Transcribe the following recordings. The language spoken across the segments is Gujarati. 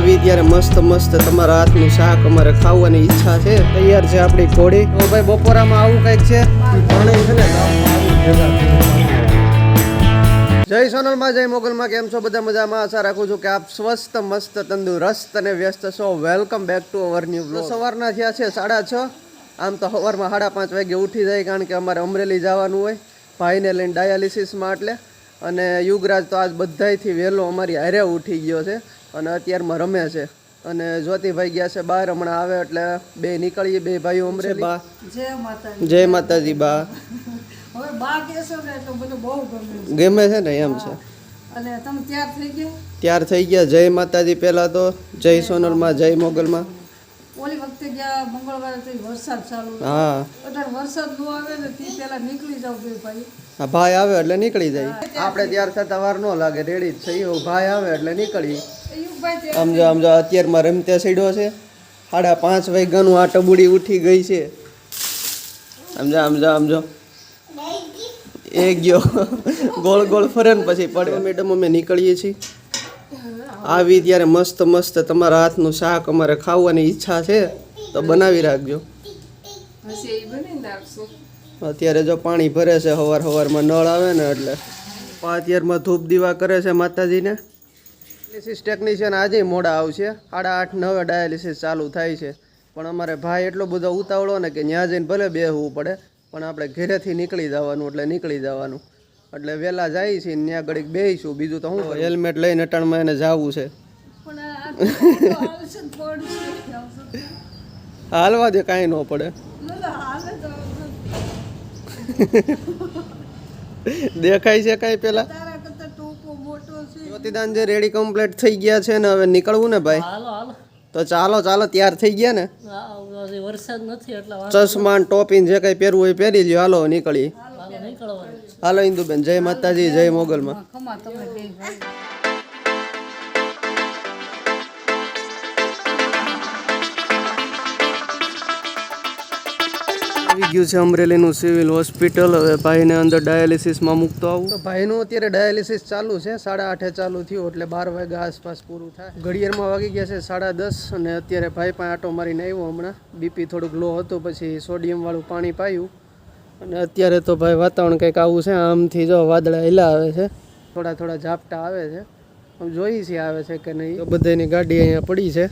આવી ત્યારે મસ્ત મસ્ત તમારા હાથનું શાક અમારે ખાવાની ઈચ્છા છે. તૈયાર છે આપણી કોળી. તો ભાઈ બપોરામાં આવું કંઈક છે? ને. જય સોનલમાં, જય મોગલમાં, કેમ છો? બધા મજામાં? આશા રાખું છું કે આપ સ્વસ્થ, મસ્ત, તંદુરસ્ત અને વ્યસ્ત છો. Welcome back to our new સવારના થયા છે સાડા છ. આમ તો સવારમાં સાડા પાંચ વાગે ઉઠી જાય કારણ કે અમારે અમરેલી જવાનું હોય. ભાઈને લઈને ડાયાલિસિસમાં એટલે. અને યુગરાજ તો આજ બધાયથી વહેલો અમારી હારે ઉઠી ગયો છે. અને અત્યારમાં રમે છે. અને જ્યોતિભાઈ ગયા છે બહાર હમણાં આવે એટલે બે નીકળીએ બે ભાઈઓ અમરે બા. જય માતા જય માતાજી બા. હવે બા કહેશો ને તો બધું બહુ ગમે છે. ગમે છે ને એમ છે. અને તમે તૈયાર થઈ ગયા? ત્યાર થઈ ગયા. જય માતાજી પહેલાં તો જય સોનલમાં જય મોગલમાં. ઓલી વખતે ગયા મંગળવારે તો વરસાદ ચાલુ હા. અત્યારે વરસાદ નો આવે ને તે પહેલા નીકળી જાવ બે ભાઈ. હા ભાઈ આવે એટલે નીકળી જાય. આપણે ત્યાર થતા વાર ન લાગે રેડી જ થઈ. ભાઈ આવે એટલે નીકળી. સમજો આમ જો અત્યારમાં રમતે સીડો છે. સાડા પાંચ વાગ્યાનું આ ટબુડી ઉઠી ગઈ છે. સમજો સમજો આમ જો આમ જો. એ ગયો. ગોળ ગોળ ફરે ને પછી પડે. મેડમ અમે નીકળીએ છીએ. આવી ત્યારે મસ્ત મસ્ત તમારા હાથનું શાક અમારે ખાવાની ઈચ્છા છે. તો બનાવી રાખજો. અત્યારે જો પાણી ભરે છે સવાર સવારમાં નળ આવે ને એટલે. અત્યારમાં ધૂપ દીવા કરે છે માતાજીને. ડાયાલિસિસ ટેકનિશિયન આજે મોડા આવશે. સાડા આઠ નવે ડાયાલિસિસ ચાલુ થાય છે. પણ અમારે ભાઈ એટલો બધો ઉતાવળો ને કે ત્યાં જઈને ભલે બેહવું પડે પણ આપણે ઘરેથી નીકળી જવાનું એટલે નીકળી જવાનું. એટલે વહેલા જાય છે ને ત્યાં ઘડીક બેહીશું. બીજું તો હું હેલ્મેટ લઈને અટાણમાં એને જવું છે. હાલવા દે કાંઈ ન પડે. દેખાય છે કાંઈ પેલા? ટોપો મોટો જે રેડી કમ્પ્લીટ થઈ ગયા છે ને હવે નીકળવું ને ભાઈ હાલો હાલો તો ચાલો ચાલો તૈયાર થઈ ગયા ને વરસાદ નથી એટલે ચશ્મા ને ટોપી જે કઈ પહેરવું હોય પહેરી લ્યો હાલો નીકળી હાલો ઇન્દુબેન જય માતાજી જય મોગલમાં ગયું છે અમરેલીનું સિવિલ હોસ્પિટલ. હવે ભાઈને અંદર ડાયાલિસિસમાં મૂકતો આવું. તો ભાઈનું અત્યારે ડાયાલિસિસ ચાલુ છે. સાડા આઠે ચાલુ થયું એટલે બાર વાગ્યા આસપાસ પૂરું થાય. ઘડિયાળમાં વાગી ગયા છે સાડા દસ અને અત્યારે ભાઈ પાંચ આટો મારીને આવ્યો હમણાં. બીપી થોડુંક લો હતું, પછી સોડિયમવાળું પાણી પાયું. અને અત્યારે તો ભાઈ વાતાવરણ કંઈક આવું છે. આમથી જો વાદળા હિલા આવે છે. થોડા થોડા ઝાપટા આવે છે. આમ જોઈ છે આવે છે કે નહીં. બધાની ગાડી અહીંયા પડી છે.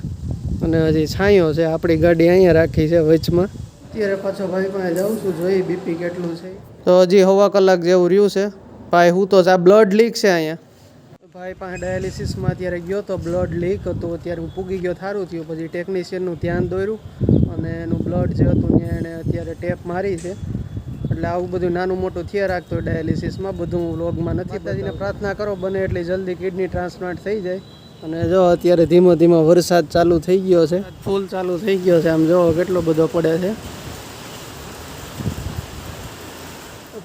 અને હજી છાંયો છે. આપણી ગાડી અહીંયા રાખી છે વચમાં. અત્યારે પાછો ભાઈ પાસે જાઉં છું જોઈ બીપી કેટલું છે. તો હજી હવા કલાક જેવું રહ્યું છે. ભાઈ હું તો આ બ્લડ લીક છે અહીંયા. ભાઈ પાસે ડાયાલિસિસમાં અત્યારે ગયો તો બ્લડ લીક હતું. અત્યારે હું પૂગી ગયો થારું થયું. પછી ટેકનિશિયનનું ધ્યાન દોર્યું અને એનું બ્લડ જે હતું ત્યાં એણે અત્યારે ટેપ મારી છે. એટલે આવું બધું નાનું મોટું થયા રાખતો ડાયાલિસિસમાં બધું લોગમાં નથી માતાજીને પ્રાર્થના કરો બને એટલી જલ્દી કિડની ટ્રાન્સપ્લાન્ટ થઈ જાય. અને જો અત્યારે ધીમો ધીમો વરસાદ ચાલુ થઈ ગયો છે. ફૂલ ચાલુ થઈ ગયો છે. આમ જો કેટલો બધો પડે છે.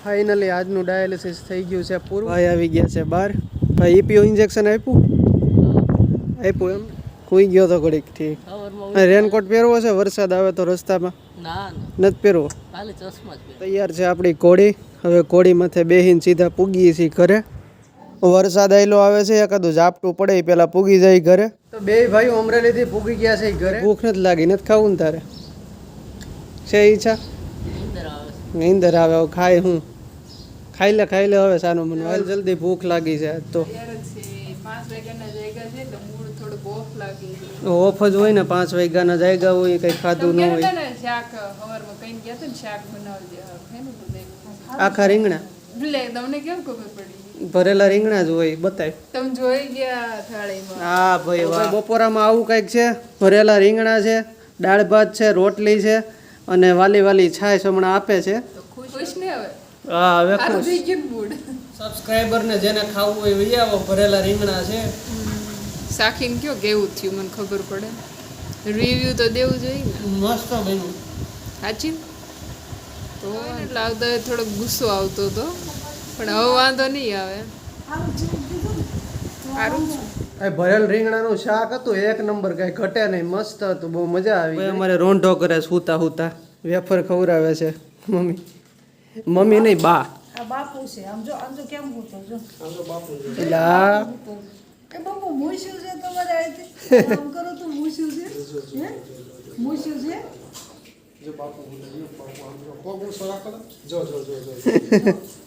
ફાઇનલી આજનું ડાયાલિસિસ થઈ ગયું છે પૂરું. ભાઈ આવી ગયા છે બહાર. ભાઈ ઈપીઓ ઇન્જેક્શન આપ્યું? આપ્યું એમ? કોઈ ગયો તો ઘડીક ઠીક. સવારમાં રેનકોટ પહેરવો છે? વરસાદ આવે તો રસ્તામાં? નથી પહેરવો? તૈયાર છે આપણી કોડી હવે કોડી માથે બેહીને સીધા પૂગીએ છીએ ઘરે. વરસાદ આયલો આવે છે એકાદું ઝાપટું પડે એ પેલા પૂગી જાય ઘરે. તો બે ભાઈ અમરેલીથી પૂગી ગયા છે ઘરે? ભૂખ નથી લાગી નથી ખાવું ને તારે? છે ઈચ્છા નીંદર આવે હવે ખાય હું. ખાઈ લે ખાઈ લે હવે સાનું મને. હાલ જલ્દી ભૂખ લાગી છે તો. પાંચ વાગ્યાના જાયગા છે તો મૂળ થોડુંક ઓફ લાગે છે ઓફ જ હોય ને પાંચ વાગ્યાના જાયગા હોય કંઈ ખાધું ન હોય. આખા રીંગણા? એટલે તમને કેમ ખબર પડી? ભરેલા રીંગણા જ હોય બતાય. તમે જોઈ ગયા થાળીમાં? હા ભાઈ વાહ. બપોરામાં આવું કંઈક છે? ભરેલા રીંગણા છે દાળ ભાત છે રોટલી છે અને વાલી વાલી છાશ હમણાં આપે છે. ખુશ ને હવે? હા હવે મૂડ સબસ્ક્રાઈબરને જેને ખાવું હોય લઈ આવો ભરેલા રીંગણા છે. સાખીને કયો કેવું થયું મને ખબર પડે. રિવ્યુ તો દેવું જોઈએ મસ્ત બન્યું. સાચી તો એટલે આવતા થોડોક ગુસ્સો આવતો હતો. પણ હવે વાંધો નહીં આવે. ભરેલ રીંગણાનું શાક હતું એક નંબર કાંઈ ઘટે નહીં મસ્ત હતું બહુ મજા આવી અમારે રોંઢો કરે છે સૂતા હુતા વેફર ખવડાવે છે મમ્મી. મમ્મી નહીં બા. આ બાપુ છે આમ જો આમ જો કેમ હોતો જો બાપુ છે. આમ કરો તો છે. હે? છે?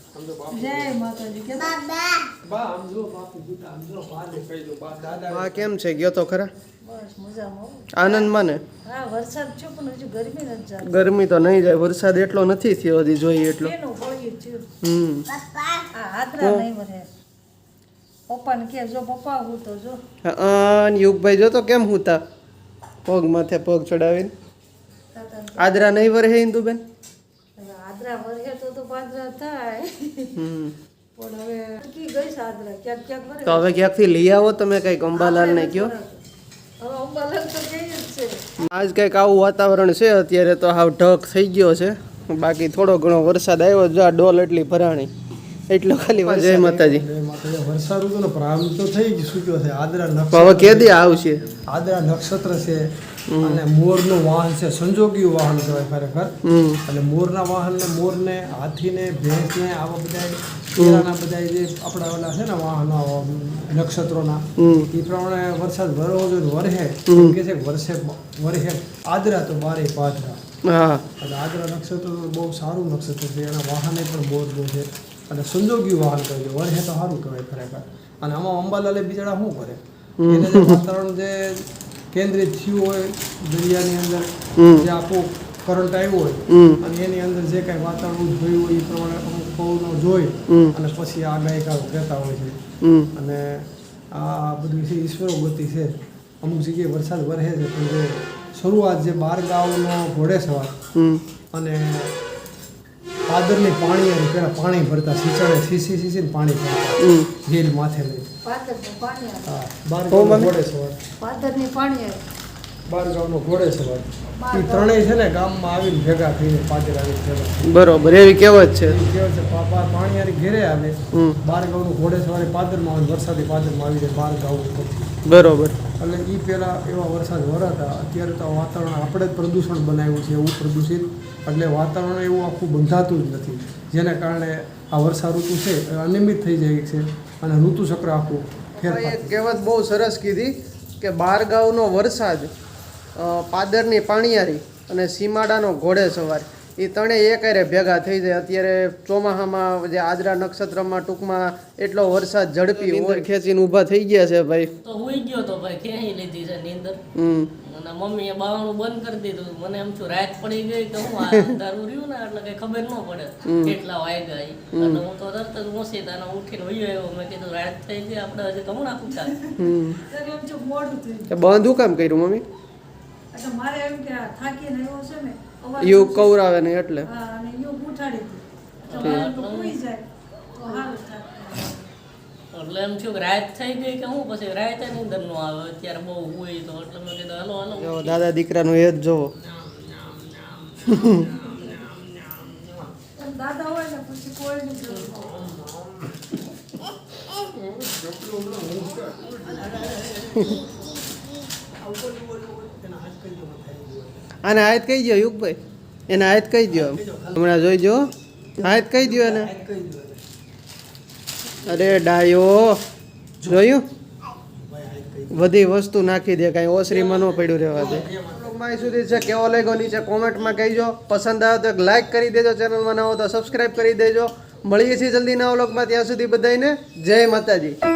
વરસાદ છે? ગયો તો ખરા? નથી ને ગરમી તો નહીં જાય વરસાદ એટલો નથી થયો હજી જોઈએ એટલો. એનું ફળિયું છે હમ. પપ્પાને કે જો પપ્પા હું તો જો. અને યુગભાઈ જો તો કેમ હુતા? પગ માથે પગ ચડાવીને? આદરા નહીં વરહે ઇન્દુબેન આદરા વરે તો તો પાદરા થાય. હમ. પણ હવે કી ગઈ છે ક્યાંક ક્યાંક તો હવે ક્યાંકથી લઈ આવો તમે કંઈક અંબાલાલ ને કયો? આજ કંઈક આવું વાતાવરણ છે અત્યારે તો હાવ ઢક થઈ ગયો છે. બાકી થોડો ઘણો વરસાદ આવ્યો જો આ ડોલ એટલી ભરાણી. એટલો ખાલી જય માતાજી. વરસાદ ઋતુનો પ્રારંભ તો થઈ જ છે. આદરા નક્ષત્ર હવે કે દે આવશે? આદરા નક્ષત્ર છે. અને મોરનું વાહન છે સંજોગી વાહન કહેવાય ખરેખર. અને મોરના વાહનને મોરને હાથીને ભેંસને આવા બધા કેળાના બધા જે આપણા ઓલા છે ને વાહનો નક્ષત્રોના એ પ્રમાણે વરસાદ વરવો જોઈએ વરહે. કે છે વર્ષે વરહે. આદરા તો બારે પાદરા. અને આદરા નક્ષત્ર બહુ સારું નક્ષત્ર છે એના વાહને પણ મોરનું છે. અને સંજોગી વાહન કહે છે વરહે તો સારું કહેવાય ખરેખર. અને આમાં અંબાલાલે બિચારા શું કરે? એને જે વાતાવરણ જે કેન્દ્રિત થયું હોય દરિયાની અંદર જે આખો કરંટ આવ્યો હોય અને એની અંદર જે કાંઈ વાતાવરણ જોયું હોય એ પ્રમાણે અમુક પવનો જોઈ અને પછી આ આગાહીકારો કહેતા હોય છે. અને આ બધું છે ઈશ્વરો ગતિ છે. અમુક જગ્યાએ વરસાદ વરસે છે પણ જે શરૂઆત જે બાર ગાઉનો ઘોડે સવાર અને પાદરની પાણી અને પેલા પાણી ભરતા સિંચાણે સીસી સીસીને પાણી ભરતા. ગેલ માથે લઈ. બાર ગામનો ઘોડે સવાર. બાર ગામનો ઘોડે સવાર. એ ત્રણેય છે ને ગામમાં આવીને ભેગા થઈને પાદર આવીને ભેગા બરોબર એવી કહેવત છે. કહેવત છે પા- પા- પાણી ઘેરે આવે. બાર ગામનું ઘોડે સવારે પાદરમાં આવે વરસાદી પાદરમાં આવી જાય બાર ગામ ઉપરથી. બરોબર. એટલે એ પહેલાં એવા વરસાદ વરાતા અત્યારે તો આ વાતાવરણ આપણે જ પ્રદૂષણ બનાવ્યું છે એવું પ્રદૂષિત. એટલે વાતાવરણ એવું આખું બંધાતું જ નથી. જેને કારણે આ વર્ષા ઋતુ છે એ અનિયમિત થઈ જાય છે અને ઋતુ ચક્ર આખું એક કહેવત બહુ સરસ કીધી કે બાર ગાંવનો વરસાદ પાદરની પાણીયારી અને સીમાડાનો ઘોડે સવાર. એ ત્રણે એક હારે ભેગા થઈ જાય. અત્યારે ચોમાસામાં જે આદરા નક્ષત્રમાં ટૂંકમાં એટલો વરસાદ ઝડપી હોય. ખેંચીને ઊભા થઈ ગયા છે ભાઈ. તો હુઈ ગયો તો ભાઈ ક્યાંય લીધી છે નીંદર. હમ. અને મમ્મીએ બાવણું બંધ કરી દીધું. મને એમ છું રાત પડી ગઈ કે હું આ અંધારું રહ્યું ને? એટલે કઈ ખબર ન પડે કેટલા વાગ્યા એ એટલે હું તો તરત જ મોસી તાને ઉઠીને હોઈ આવ્યો. મેં કીધું રાત થઈ ગઈ આપણે હજી તો હું નાખું ચાલે એમ છે મોડું થઈ તે બંધ હું કામ કર્યું મમ્મી? એટલે મારે એમ કે થાકીને આવ્યો છે ને યુગ કવરાવે ને એટલે હા અને યુગ ઉઠાડી દીધું એટલે એમ થયું કે રાત થઈ ગઈ કે હું પછી રાતે નીંદર નો આવે અત્યારે બહુ હોય તો એટલે મેં કીધું હલો હલો દાદા દીકરાનું એ જ જોવો દાદા હોય ને પછી કોઈ નહીં આને આયત કહી દો યુગભાઈ. એને આયત કહી દો હમણાં જોઈ જો આયત કહી દો એને. અરે ડાયો. જોયું? બધી વસ્તુ નાખી દે, કાંઈ ઓસરીમાં ન પડ્યું રહેવા દે. માહિતી સુધી છે, કેવો લાગ્યો નીચે કોમેન્ટમાં કહીજો. પસંદ આવે તો એક લાઈક કરી દેજો, ચેનલમાં ન તો સબસ્ક્રાઈબ કરી દેજો. મળીએ છીએ જલ્દી નવા વ્લોગમાં ત્યાં સુધી બધાને જય માતાજી.